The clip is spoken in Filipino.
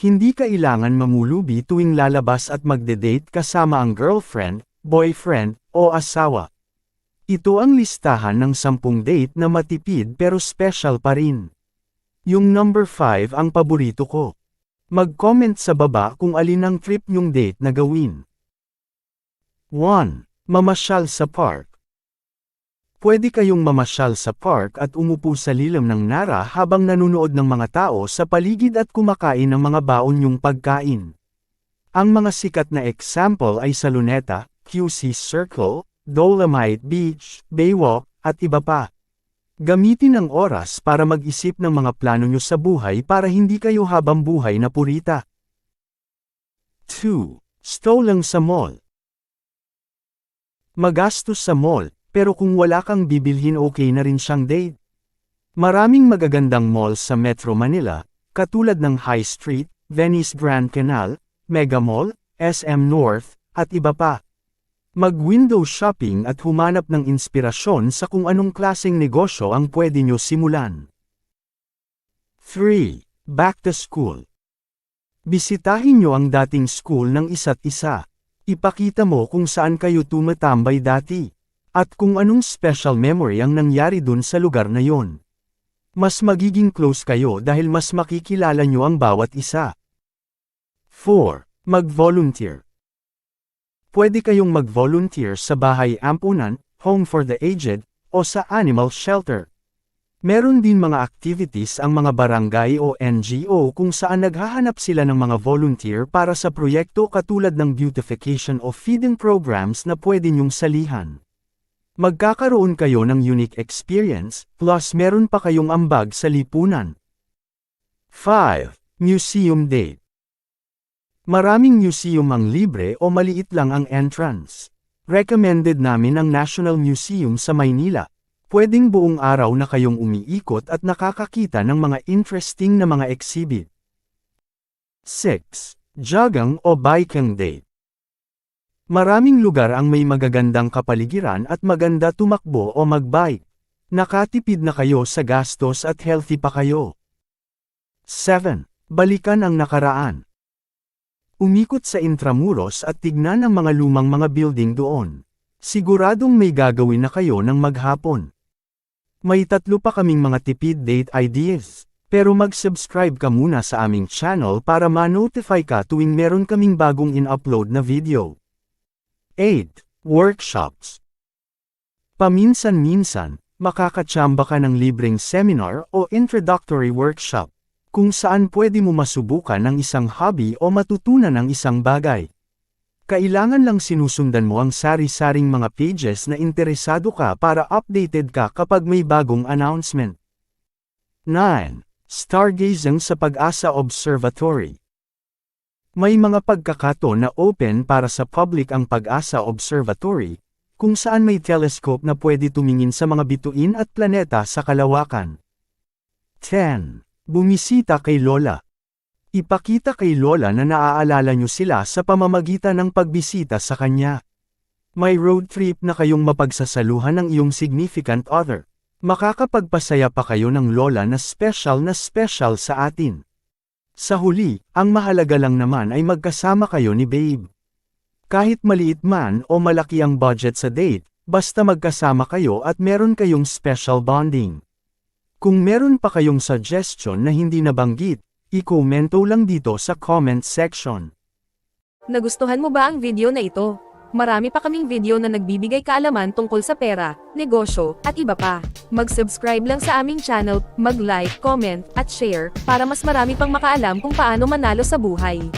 Hindi kailangan mamulubi tuwing lalabas at magde-date kasama ang girlfriend, boyfriend, o asawa. Ito ang listahan ng 10 date na matipid pero special pa rin. Yung number 5 ang paborito ko. Mag-comment sa baba kung alin ang trip nyong date na gawin. 1. Mamasyal sa park. Pwede kayong mamasyal sa park at umupo sa lilam ng nara habang nanunood ng mga tao sa paligid at kumakain ng mga baon nyong pagkain. Ang mga sikat na example ay sa Luneta, QC Circle, Dolomite Beach, Baywalk, at iba pa. Gamitin ang oras para mag-isip ng mga plano nyo sa buhay para hindi kayo habang buhay na purita. 2. Stolang sa mall. Magastos sa mall, pero kung wala kang bibilhin okay na rin siyang date. Maraming magagandang mall sa Metro Manila, katulad ng High Street, Venice Grand Canal, Mega Mall, SM North, at iba pa. Mag-window shopping at humanap ng inspirasyon sa kung anong klaseng negosyo ang pwede nyo simulan. 3. Back to school. Bisitahin nyo ang dating school ng isa't isa. Ipakita mo kung saan kayo tumatambay dati. At kung anong special memory ang nangyari dun sa lugar na yon. Mas magiging close kayo dahil mas makikilala nyo ang bawat isa. 4. Mag-volunteer. Pwede kayong mag-volunteer sa bahay ampunan, home for the aged, o sa animal shelter. Meron din mga activities ang mga barangay o NGO kung saan naghahanap sila ng mga volunteer para sa proyekto katulad ng beautification o feeding programs na pwede nyong salihan. Magkakaroon kayo ng unique experience, plus meron pa kayong ambag sa lipunan. 5. Museum Date Maraming museum ang libre o maliit lang ang entrance. Recommended namin ang National Museum sa Maynila. Pwedeng buong araw na kayong umiikot at nakakakita ng mga interesting na mga exhibit. 6. Jogging o biking date. Maraming lugar ang may magagandang kapaligiran at maganda tumakbo o magbike. Nakatipid na kayo sa gastos at healthy pa kayo. 7. Balikan ang nakaraan. Umikot sa Intramuros at tignan ang mga lumang mga building doon. Siguradong may gagawin na kayo ng maghapon. May tatlo pa kaming mga tipid date ideas. Pero mag-subscribe ka muna sa aming channel para ma-notify ka tuwing meron kaming bagong in-upload na video. 8. Workshops Paminsan-minsan, makakatsamba ka ng libreng seminar o introductory workshop, kung saan pwede mo masubukan ang isang hobby o matutunan ang isang bagay. Kailangan lang sinusundan mo ang sari-saring mga pages na interesado ka para updated ka kapag may bagong announcement. 9. Stargazing sa Pag-asa Observatory May mga pagkakataon na open para sa public ang Pag-asa Observatory, kung saan may telescope na pwede tumingin sa mga bituin at planeta sa kalawakan. 10. Bumisita kay Lola. Ipakita kay Lola na naaalala nyo sila sa pamamagitan ng pagbisita sa kanya. May road trip na kayong mapagsasaluhan ng iyong significant other. Makakapagpasaya pa kayo ng lola na special na special sa atin. Sa huli, ang mahalaga lang naman ay magkasama kayo ni babe. Kahit maliit man o malaki ang budget sa date, basta magkasama kayo at meron kayong special bonding. Kung meron pa kayong suggestion na hindi nabanggit, i-komento lang dito sa comment section. Nagustuhan mo ba ang video na ito? Marami pa kaming video na nagbibigay kaalaman tungkol sa pera, negosyo, at iba pa. Mag-subscribe lang sa aming channel, mag-like, comment, at share, para mas marami pang makaalam kung paano manalo sa buhay.